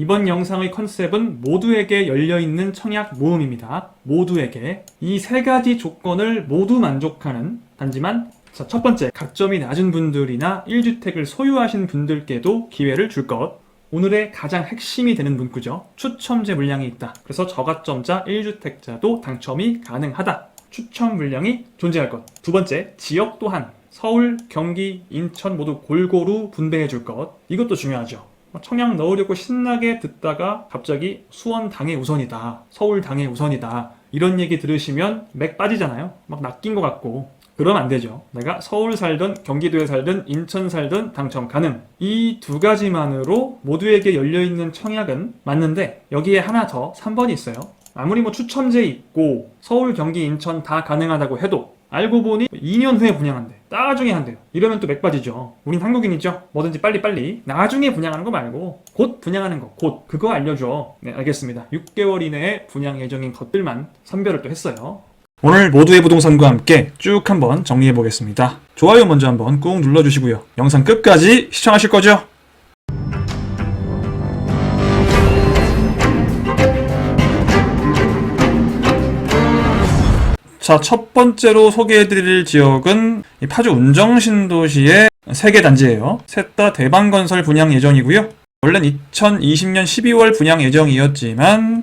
이번 영상의 컨셉은 모두에게 열려있는 청약 모음입니다. 모두에게. 이 세 가지 조건을 모두 만족하는 단지만 자, 첫 번째, 가점이 낮은 분들이나 1주택을 소유하신 분들께도 기회를 줄 것. 오늘의 가장 핵심이 되는 문구죠. 추첨제 물량이 있다. 그래서 저가점자 1주택자도 당첨이 가능하다. 추첨 물량이 존재할 것. 두 번째, 지역 또한 서울, 경기, 인천 모두 골고루 분배해 줄 것. 이것도 중요하죠. 청약 넣으려고 신나게 듣다가 갑자기 수원 당해 우선이다. 서울 당해 우선이다. 이런 얘기 들으시면 맥 빠지잖아요. 막 낚인 것 같고. 그러면 안 되죠. 내가 서울 살든 경기도에 살든 인천 살든 당첨 가능. 이 두 가지만으로 모두에게 열려있는 청약은 맞는데 여기에 하나 더 3번이 있어요. 아무리 뭐 추첨제 있고 서울, 경기, 인천 다 가능하다고 해도 알고 보니 2년 후에 분양한대. 나중에 한대요. 이러면 또 맥빠지죠. 우린 한국인이죠. 뭐든지 빨리빨리. 나중에 분양하는 거 말고 곧 분양하는 거. 곧. 그거 알려줘. 네, 알겠습니다. 6개월 이내에 분양 예정인 것들만 선별을 또 했어요. 오늘 모두의 부동산과 함께 쭉 한번 정리해 보겠습니다. 좋아요 먼저 한번 꾹 눌러주시고요. 영상 끝까지 시청하실 거죠? 자, 첫 번째로 소개해드릴 지역은 이 파주 운정신도시의 세 개 단지예요. 셋 다 대방건설 분양 예정이고요. 원래는 2020년 12월 분양 예정이었지만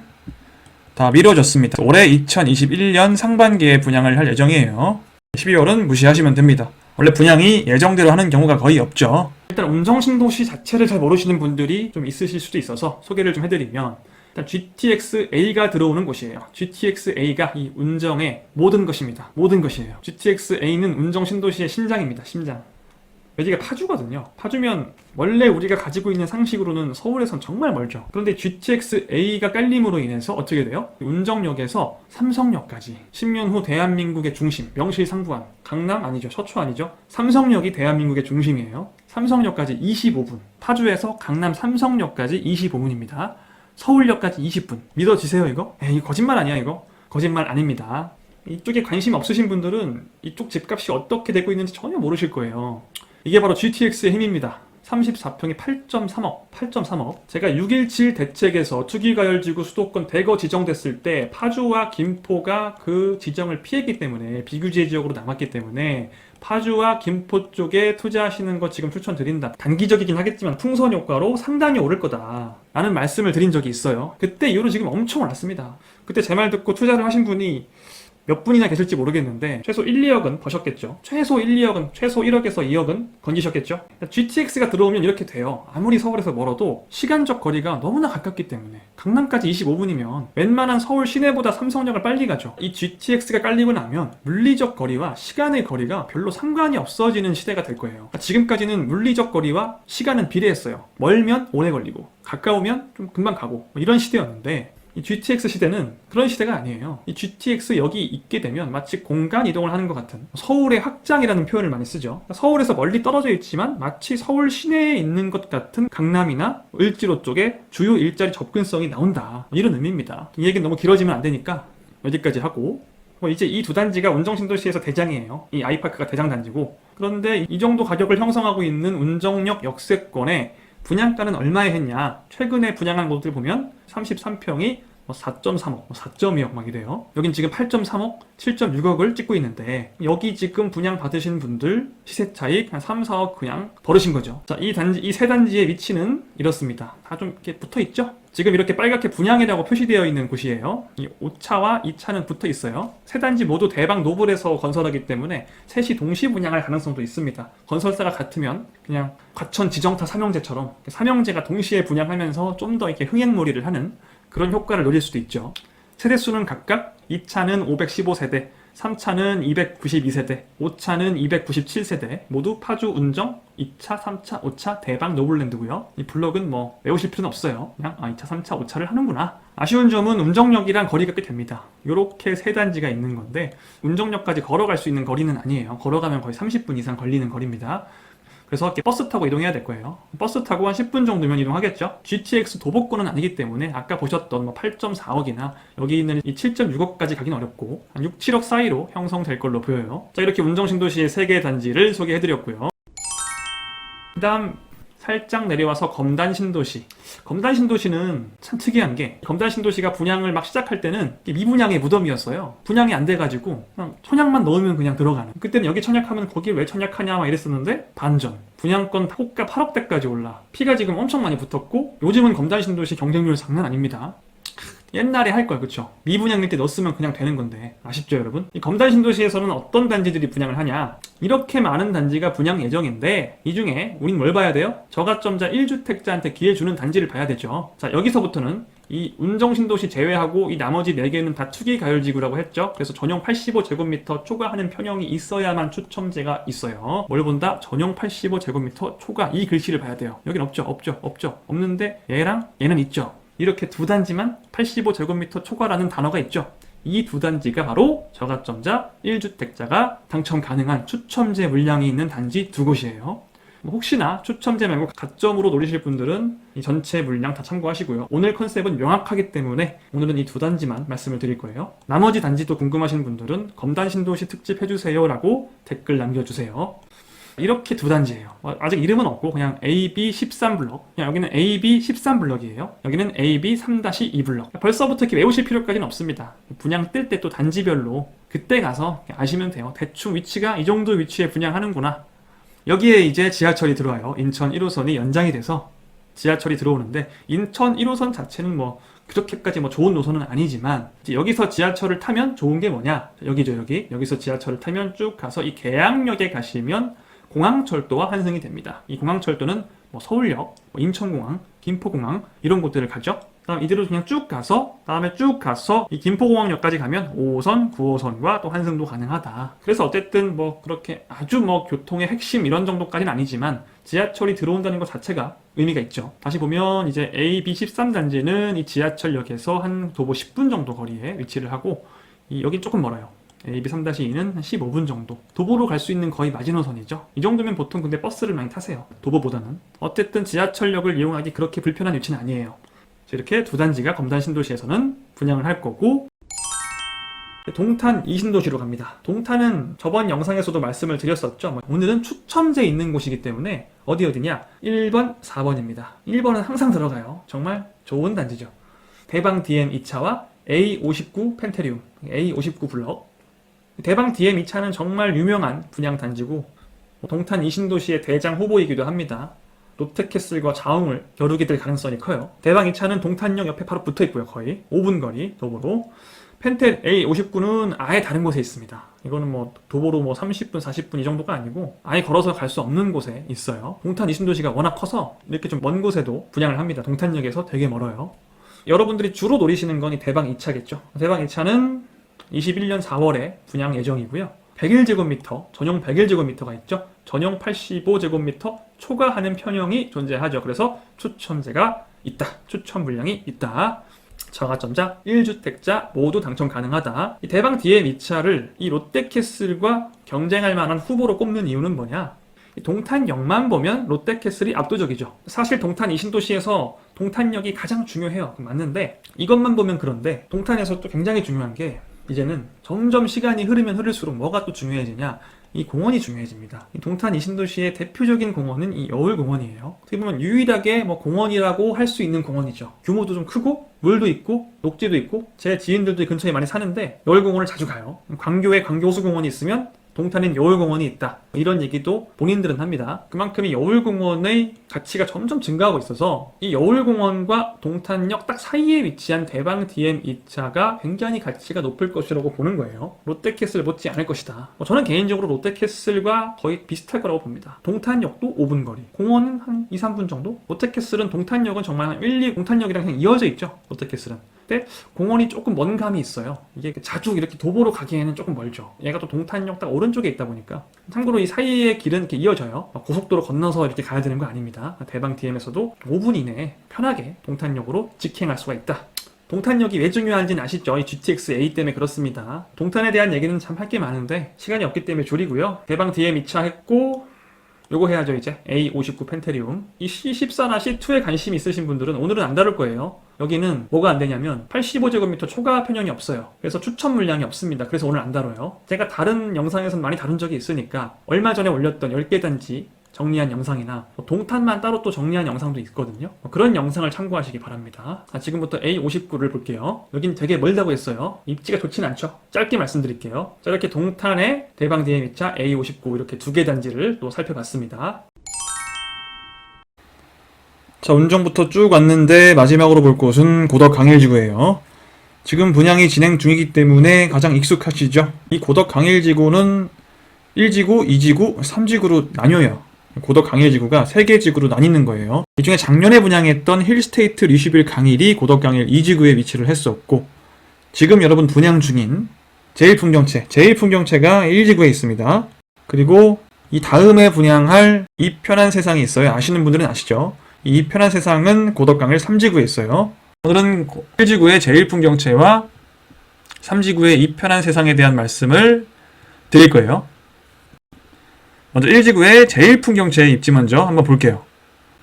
다 미뤄졌습니다. 올해 2021년 상반기에 분양을 할 예정이에요. 12월은 무시하시면 됩니다. 원래 분양이 예정대로 하는 경우가 거의 없죠. 일단 운정신도시 자체를 잘 모르시는 분들이 좀 있으실 수도 있어서 소개를 좀 해드리면 일단 GTX-A가 들어오는 곳이에요. GTX-A가 이 운정의 모든 것입니다. 모든 것이에요. GTX-A는 운정 신도시의 심장입니다. 심장. 여기가 파주거든요. 파주면 원래 우리가 가지고 있는 상식으로는 서울에선 정말 멀죠. 그런데 GTX-A가 깔림으로 인해서 어떻게 돼요? 운정역에서 삼성역까지 10년 후 대한민국의 중심, 명실상부한 강남 아니죠, 서초 아니죠. 삼성역이 대한민국의 중심이에요. 삼성역까지 25분. 파주에서 강남 삼성역까지 25분입니다. 서울역까지 20분. 믿어지세요 이거? 에이 거짓말 아니야 이거? 거짓말 아닙니다. 이쪽에 관심 없으신 분들은 이쪽 집값이 어떻게 되고 있는지 전혀 모르실 거예요. 이게 바로 GTX의 힘입니다. 34평에 8.3억, 8.3억. 제가 6.17 대책에서 투기가열지구 수도권 대거 지정됐을 때 파주와 김포가 그 지정을 피했기 때문에 비규제 지역으로 남았기 때문에 파주와 김포 쪽에 투자하시는 거 지금 추천드린다. 단기적이긴 하겠지만 풍선 효과로 상당히 오를 거다. 라는 말씀을 드린 적이 있어요. 그때 이후로 지금 엄청 올랐습니다. 그때 제 말 듣고 투자를 하신 분이 몇 분이나 계실지 모르겠는데 최소 1, 2억은 버셨겠죠. 최소 1, 2억은 최소 1억에서 2억은 건지셨겠죠. GTX가 들어오면 이렇게 돼요. 아무리 서울에서 멀어도 시간적 거리가 너무나 가깝기 때문에 강남까지 25분이면 웬만한 서울 시내보다 삼성역을 빨리 가죠. 이 GTX가 깔리고 나면 물리적 거리와 시간의 거리가 별로 상관이 없어지는 시대가 될 거예요. 그러니까 지금까지는 물리적 거리와 시간은 비례했어요. 멀면 오래 걸리고 가까우면 좀 금방 가고 뭐 이런 시대였는데 이 GTX 시대는 그런 시대가 아니에요. 이 GTX 여기 있게 되면 마치 공간 이동을 하는 것 같은 서울의 확장이라는 표현을 많이 쓰죠. 서울에서 멀리 떨어져 있지만 마치 서울 시내에 있는 것 같은 강남이나 을지로 쪽에 주요 일자리 접근성이 나온다. 이런 의미입니다. 이 얘기는 너무 길어지면 안 되니까 여기까지 하고 뭐 이제 이 두 단지가 운정신도시에서 대장이에요. 이 아이파크가 대장 단지고 그런데 이 정도 가격을 형성하고 있는 운정역 역세권에 분양가는 얼마에 했냐? 최근에 분양한 곳들 보면 33평이 뭐 4.3억, 뭐 4.2억 막 이래요. 여긴 지금 8.3억, 7.6억을 찍고 있는데 여기 지금 분양 받으신 분들 시세 차익 한 3, 4억 그냥 벌으신 거죠. 자, 이 단지 이 세 단지의 위치는 이렇습니다. 다 좀 이렇게 붙어 있죠? 지금 이렇게 빨갛게 분양이라고 표시되어 있는 곳이에요. 이 5차와 2차는 붙어 있어요. 세 단지 모두 대방 노블에서 건설하기 때문에 셋이 동시 분양할 가능성도 있습니다. 건설사가 같으면 그냥 과천 지정타 삼형제처럼 삼형제가 동시에 분양하면서 좀 더 이렇게 흥행몰이를 하는 그런 효과를 노릴 수도 있죠. 세대수는 각각 2차는 515세대, 3차는 292세대, 5차는 297세대, 모두 파주 운정 2차, 3차, 5차 대박 노블랜드고요. 이 블록은 뭐 외우실 필요는 없어요. 그냥 아 2차, 3차, 5차를 하는구나. 아쉬운 점은 운정역이랑 거리가 꽤 됩니다. 이렇게 세 단지가 있는 건데 운정역까지 걸어갈 수 있는 거리는 아니에요. 걸어가면 거의 30분 이상 걸리는 거리입니다. 그래서 버스 타고 이동해야 될 거예요. 버스 타고 한 10분 정도면 이동하겠죠? GTX 도보권은 아니기 때문에 아까 보셨던 뭐 8.4억이나 여기 있는 이 7.6억까지 가긴 어렵고 한 6, 7억 사이로 형성될 걸로 보여요. 자, 이렇게 운정신도시의 3개 단지를 소개해드렸고요. 그 다음 살짝 내려와서 검단 신도시. 검단 신도시는 참 특이한 게 검단 신도시가 분양을 막 시작할 때는 미분양의 무덤이었어요. 분양이 안 돼가지고 그냥 천약만 넣으면 그냥 들어가는. 그때는 여기 천약하면 거기 왜 천약하냐 막 이랬었는데 반전. 분양권 호가 8억대까지 올라. 피가 지금 엄청 많이 붙었고 요즘은 검단 신도시 경쟁률 장난 아닙니다. 옛날에 할 걸, 그쵸? 미분양일 때 넣었으면 그냥 되는 건데. 아쉽죠, 여러분? 이 검단 신도시에서는 어떤 단지들이 분양을 하냐? 이렇게 많은 단지가 분양 예정인데, 이 중에 우린 뭘 봐야 돼요? 저가점자 1주택자한테 기회 주는 단지를 봐야 되죠. 자, 여기서부터는 이 운정신도시 제외하고 이 나머지 4개는 다 투기 가열지구라고 했죠. 그래서 전용 85제곱미터 초과하는 편형이 있어야만 추첨제가 있어요. 뭘 본다? 전용 85제곱미터 초과 이 글씨를 봐야 돼요. 여긴 없죠, 없죠, 없죠. 없는데 얘랑 얘는 있죠. 이렇게 두 단지만 85제곱미터 초과라는 단어가 있죠. 이 두 단지가 바로 저가점자 1주택자가 당첨 가능한 추첨제 물량이 있는 단지 두 곳이에요. 뭐 혹시나 추첨제 말고 가점으로 노리실 분들은 이 전체 물량 다 참고하시고요. 오늘 컨셉은 명확하기 때문에 오늘은 이 두 단지만 말씀을 드릴 거예요. 나머지 단지도 궁금하신 분들은 검단 신도시 특집 해주세요라고 댓글 남겨주세요. 이렇게 두 단지예요. 어, 아직 이름은 없고 그냥 AB 13 블럭. 그냥 여기는 AB 13 블럭이에요. 여기는 AB 3-2 블럭. 벌써부터 이렇게 외우실 필요까지는 없습니다. 분양 뜰 때 또 단지별로 그때 가서 아시면 돼요. 대충 위치가 이 정도 위치에 분양하는구나. 여기에 이제 지하철이 들어와요. 인천 1호선이 연장이 돼서 지하철이 들어오는데 인천 1호선 자체는 뭐 그렇게까지 뭐 좋은 노선은 아니지만 여기서 지하철을 타면 좋은 게 뭐냐? 여기죠 여기 여기서 지하철을 타면 쭉 가서 이 계양역에 가시면 공항철도와 환승이 됩니다. 이 공항철도는 뭐 서울역, 뭐 인천공항, 김포공항 이런 곳들을 가죠. 그다음 이대로 그냥 쭉 가서 다음에 쭉 가서 이 김포공항역까지 가면 5호선, 9호선과 또 환승도 가능하다. 그래서 어쨌든 뭐 그렇게 아주 뭐 교통의 핵심 이런 정도까지는 아니지만 지하철이 들어온다는 것 자체가 의미가 있죠. 다시 보면 이제 A, B 13 단지는 이 지하철역에서 한 도보 10분 정도 거리에 위치를 하고 이 여긴 조금 멀어요. AB 3-2는 한 15분 정도. 도보로 갈 수 있는 거의 마지노선이죠. 이 정도면 보통 근데 버스를 많이 타세요. 도보보다는. 어쨌든 지하철역을 이용하기 그렇게 불편한 위치는 아니에요. 이렇게 두 단지가 검단 신도시에서는 분양을 할 거고 동탄 이신도시로 갑니다. 동탄은 저번 영상에서도 말씀을 드렸었죠. 뭐 오늘은 추첨제 있는 곳이기 때문에 어디 어디냐? 1번, 4번입니다. 1번은 항상 들어가요. 정말 좋은 단지죠. 대방 DM 2차와 A59 펜테리움, A59 블럭. 대방 DM 2차는 정말 유명한 분양 단지고 동탄 이신도시의 대장 후보이기도 합니다. 롯데캐슬과 자웅을 겨루게 될 가능성이 커요. 대방 2차는 동탄역 옆에 바로 붙어 있고요. 거의 5분 거리 도보로. 펜텔 A59는 아예 다른 곳에 있습니다. 이거는 뭐 도보로 뭐 30분, 40분 이 정도가 아니고 아예 걸어서 갈 수 없는 곳에 있어요. 동탄 이신도시가 워낙 커서 이렇게 좀 먼 곳에도 분양을 합니다. 동탄역에서 되게 멀어요. 여러분들이 주로 노리시는 건이 대방 2차겠죠. 대방 2차는 21년 4월에 분양 예정이고요. 101제곱미터, 전용 101제곱미터가 있죠. 전용 85제곱미터 초과하는 편형이 존재하죠. 그래서 추첨제가 있다. 추첨 물량이 있다. 저가점자 1주택자 모두 당첨 가능하다. 이 대방 DM 2차를 이 롯데캐슬과 경쟁할 만한 후보로 꼽는 이유는 뭐냐? 이 동탄역만 보면 롯데캐슬이 압도적이죠. 사실 동탄 이신도시에서 동탄역이 가장 중요해요. 맞는데 이것만 보면 그런데 동탄에서 또 굉장히 중요한 게 이제는 점점 시간이 흐르면 흐를수록 뭐가 또 중요해지냐? 이 공원이 중요해집니다. 이 동탄 이신도시의 대표적인 공원은 이 여울공원이에요. 어떻게 보면 유일하게 뭐 공원이라고 할 수 있는 공원이죠. 규모도 좀 크고 물도 있고 녹지도 있고 제 지인들도 이 근처에 많이 사는데 여울공원을 자주 가요. 광교에 광교호수공원이 있으면 동탄엔 여울공원이 있다. 이런 얘기도 본인들은 합니다. 그만큼 이 여울공원의 가치가 점점 증가하고 있어서 이 여울공원과 동탄역 딱 사이에 위치한 대방 DM 2차가 굉장히 가치가 높을 것이라고 보는 거예요. 롯데캐슬 못지 않을 것이다. 뭐 저는 개인적으로 롯데캐슬과 거의 비슷할 거라고 봅니다. 동탄역도 5분 거리, 공원은 한 2, 3분 정도? 롯데캐슬은 동탄역은 정말 한 1, 2 동탄역이랑 그냥 이어져 있죠. 롯데캐슬은. 근데 공원이 조금 먼 감이 있어요. 이게 자주 이렇게 도보로 가기에는 조금 멀죠. 얘가 또 동탄역 딱 오른쪽에 있다 보니까. 참고로 이 사이의 길은 이렇게 이어져요. 막 고속도로 건너서 이렇게 가야 되는 거 아닙니다. 대방 DM에서도 5분 이내에 편하게 동탄역으로 직행할 수가 있다. 동탄역이 왜 중요한지는 아시죠? 이 GTX A 때문에 그렇습니다. 동탄에 대한 얘기는 참 할 게 많은데 시간이 없기 때문에 줄이고요. 대방 DM 2차 했고 요거 해야죠 이제. A59 펜테리움. 이 C14나 C2에 관심 있으신 분들은 오늘은 안 다룰 거예요. 여기는 뭐가 안 되냐면 85제곱미터 초과 편형이 없어요. 그래서 추천 물량이 없습니다. 그래서 오늘 안 다뤄요. 제가 다른 영상에서는 많이 다룬 적이 있으니까 얼마 전에 올렸던 10개 단지 정리한 영상이나 뭐 동탄만 따로 또 정리한 영상도 있거든요. 뭐 그런 영상을 참고하시기 바랍니다. 자, 지금부터 A59를 볼게요. 여긴 되게 멀다고 했어요. 입지가 좋진 않죠. 짧게 말씀드릴게요. 자, 이렇게 동탄의 대방 DM이차 A59 이렇게 두 개 단지를 또 살펴봤습니다. 자, 운정부터 쭉 왔는데 마지막으로 볼 곳은 고덕 강일지구예요. 지금 분양이 진행 중이기 때문에 가장 익숙하시죠? 이 고덕 강일지구는 1지구, 2지구, 3지구로 나뉘어요. 고덕 강일 지구가 3개 지구로 나뉘는 거예요. 이 중에 작년에 분양했던 힐스테이트 리슈빌 강일이 고덕 강일 2지구에 위치를 했었고 지금 여러분 분양 중인 제일 풍경채, 제일 풍경채가 1지구에 있습니다. 그리고 이 다음에 분양할 이 편한 세상이 있어요. 아시는 분들은 아시죠? 이 편한 세상은 고덕 강일 3지구에 있어요. 오늘은 1지구의 제일 풍경채와 3지구의 이 편한 세상에 대한 말씀을 드릴 거예요. 먼저 1지구의 제일 풍경채의 입지 먼저 한번 볼게요.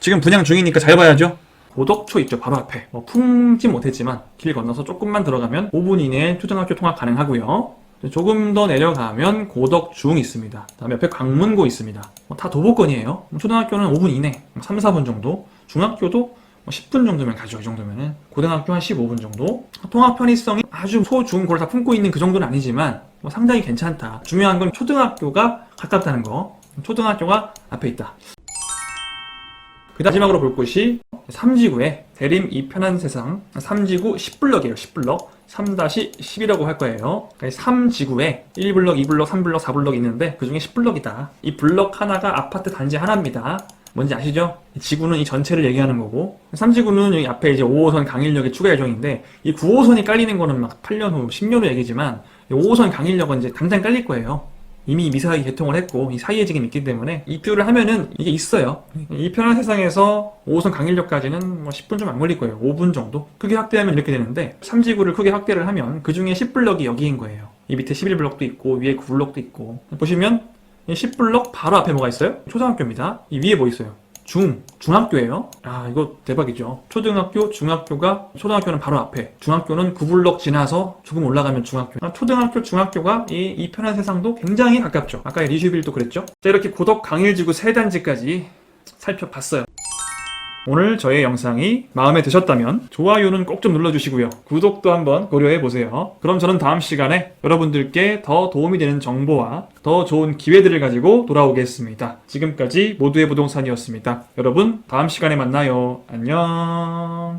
지금 분양 중이니까 잘 봐야죠. 고덕초 있죠, 바로 앞에. 뭐 품지 못했지만 길 건너서 조금만 들어가면 5분 이내에 초등학교 통학 가능하고요. 조금 더 내려가면 고덕중 있습니다. 다음에 옆에 광문고 있습니다. 뭐다 도보권이에요. 초등학교는 5분 이내, 3, 4분 정도. 중학교도 뭐 10분 정도면 가죠. 이 정도면은 고등학교 한 15분 정도. 통학 편의성이 아주 소, 중, 고를 다 품고 있는 그 정도는 아니지만 뭐 상당히 괜찮다. 중요한 건 초등학교가 가깝다는 거. 초등학교가 앞에 있다. 그 마지막으로 볼 곳이 3지구의 대림 이 편한 세상 3지구 10블럭이에요 10블럭 3-10이라고 할 거예요 3지구에 1블럭, 2블럭, 3블럭, 4블럭 있는데 그 중에 10블럭이다 이 블럭 하나가 아파트 단지 하나입니다 뭔지 아시죠? 이 지구는 이 전체를 얘기하는 거고 3지구는 여기 앞에 이제 5호선 강일역의 추가 예정인데 이 9호선이 깔리는 거는 막 8년 후, 10년 후 얘기지만 5호선 강일역은 이제 당장 깔릴 거예요 이미 미사하게 개통을 했고 이 사이에 지금 있기 때문에 입주를 하면은 이게 있어요. 이 편한 세상에서 5호선 강일역까지는 뭐 10분 좀 안 걸릴 거예요. 5분 정도. 크게 확대하면 이렇게 되는데 3지구를 크게 확대를 하면 그 중에 10블럭이 여기인 거예요. 이 밑에 11블럭도 있고 위에 9블럭도 있고 보시면 이 10블럭 바로 앞에 뭐가 있어요? 초등학교입니다. 이 위에 뭐 있어요? 중, 중학교예요. 아, 이거 대박이죠. 초등학교, 중학교가 초등학교는 바로 앞에, 중학교는 구블럭 지나서 조금 올라가면 중학교. 아, 초등학교, 중학교가 이, 이 편한 세상도 굉장히 가깝죠. 아까 리슈빌도 그랬죠. 자, 이렇게 고덕 강일지구 세 단지까지 살펴봤어요. 오늘 저의 영상이 마음에 드셨다면 좋아요는 꼭 좀 눌러주시고요. 구독도 한번 고려해 보세요. 그럼 저는 다음 시간에 여러분들께 더 도움이 되는 정보와 더 좋은 기회들을 가지고 돌아오겠습니다. 지금까지 모두의 부동산이었습니다. 여러분 다음 시간에 만나요. 안녕.